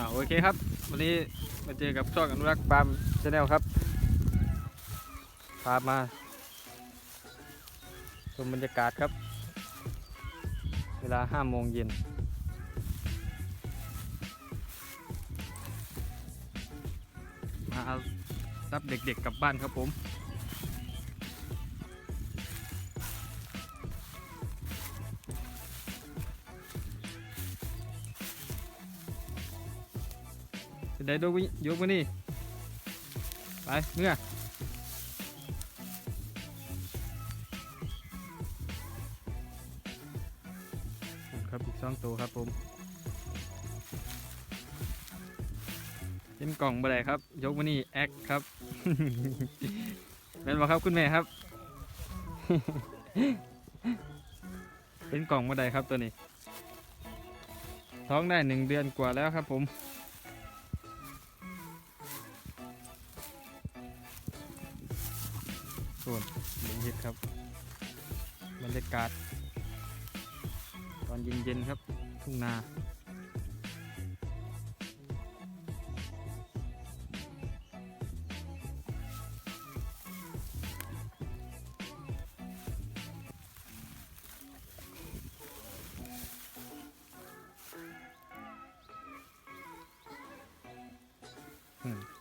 อ่าโอเคครับ วันนี้มาเจอกับช่องอนุรักษ์ฟาร์มชาแนลครับพามาชมบรรยากาศครับ เวลาห้าโมงเย็นมารับเด็กๆกลับบ้านครับผม เป็นไดโดกวิยกมานี่ไปเมื่อครับอีกสองตัวครับผมเป็นกล่องบะไรครับ ยกมานี่แอคครับเป็นบ่ครับคุณแม่ครับ เป็นกล่องบะไรครับตัวนี้ ท้องได้หนึ่งเดือนกว่าแล้วครับผม ส่วนเลี้ยงเห็ดครับบรรยากาศ ตอนเย็นๆครับ ทุ่งนา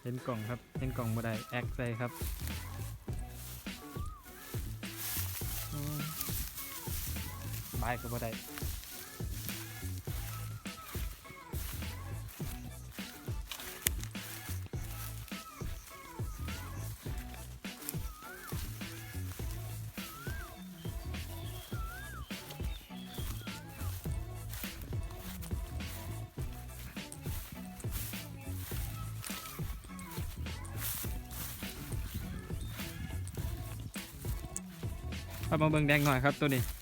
เห็นกล่องครับ เห็นกล่องบ่ได้ แอคใส่ครับายก็บ่ได้เอามาเบิ่งแดงหน่อยครับตัวนี้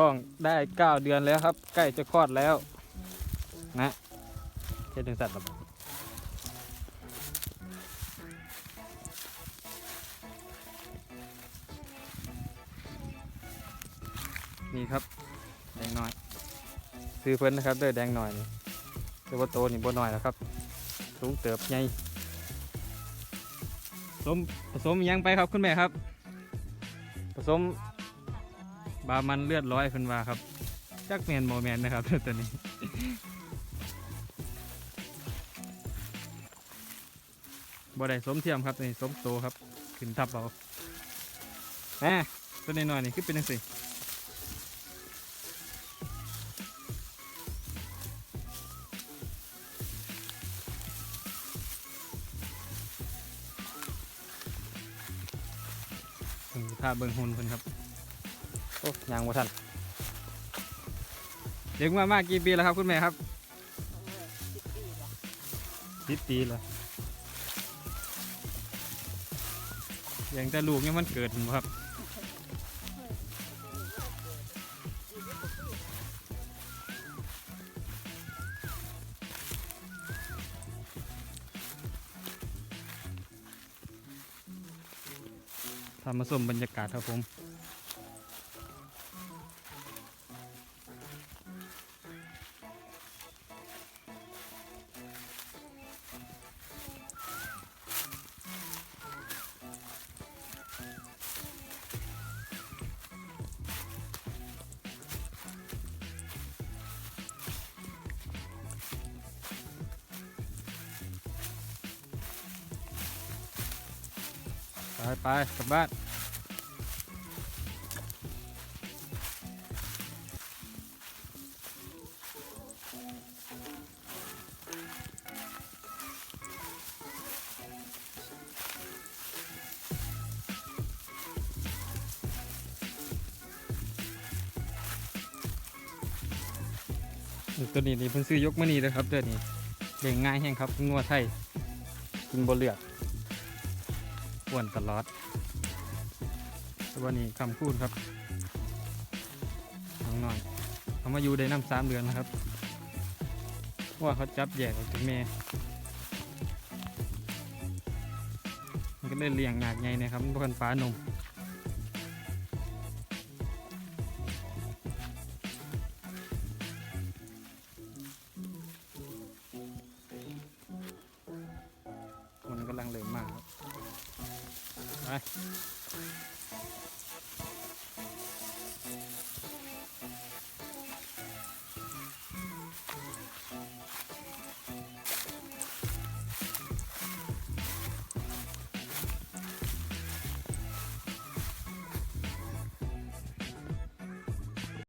ท้องได้เก้าเดือนแล้วครับ ใกล้จะคลอดแล้ว นะเฮ็ดจังสัตว์ครับนี่ครับ แดงน้อย ซื้อเพิ่นนะครับเด้วยแดงน้อยนี่แต่ว่าโตนี่บ่น้อยแล้วครับสูงเติบใหญ่ผสมผสมยังไปครับคุณแม่ครับ ผสม บามันเลือดร้อยเพิ่นว่าครับ จักแมนโมแมนนะครับตัวนี้บ่ได้สมเทียมครับตัวนี้สมโตครับขึ้นทับเอาแหมตัวนี้หน่อยนี่คือเป็นจังซี่อืมถ้าเบิ่งหุ่นเพิ่นครับ โอ้ยางบ่ทันเลี้ยงมามากกี่ปีแล้วครับคุณแม่ครับสิบปีแล้วเลี้ยงแต่ลูกยังมันเกิดผมครับทำมาส้มบรรยากาศครับผม ไปไปกลับบ้านตัวนี้นี่เพิ่นซื้อยกมานี่เลยครับเดือนนี้เลี้งง่ายแห้งครับงัวไทยกินบ่เลือด อ้วนตลอดวันนี้คำพูดครับน้องหน่อยเขามาอยู่ได้น้ำสามเดือนนะครับว่าเขาจับแยกออกจากแม่มันก็ได้เลี้ยงหนักไงนะครับมันเป็นปลาหนุ่มมันกำลังเลยมากครับ ไป